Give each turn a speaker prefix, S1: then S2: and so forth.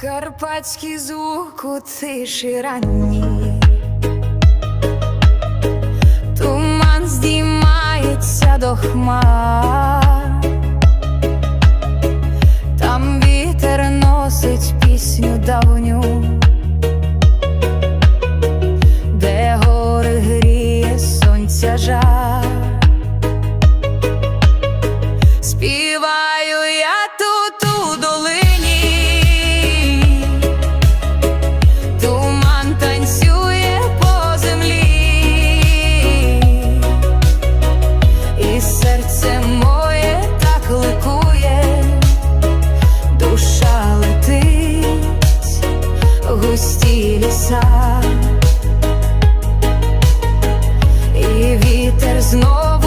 S1: Карпатський звук у тиші ранній. Туман здіймається до хмар густі ліса, і вітер знов.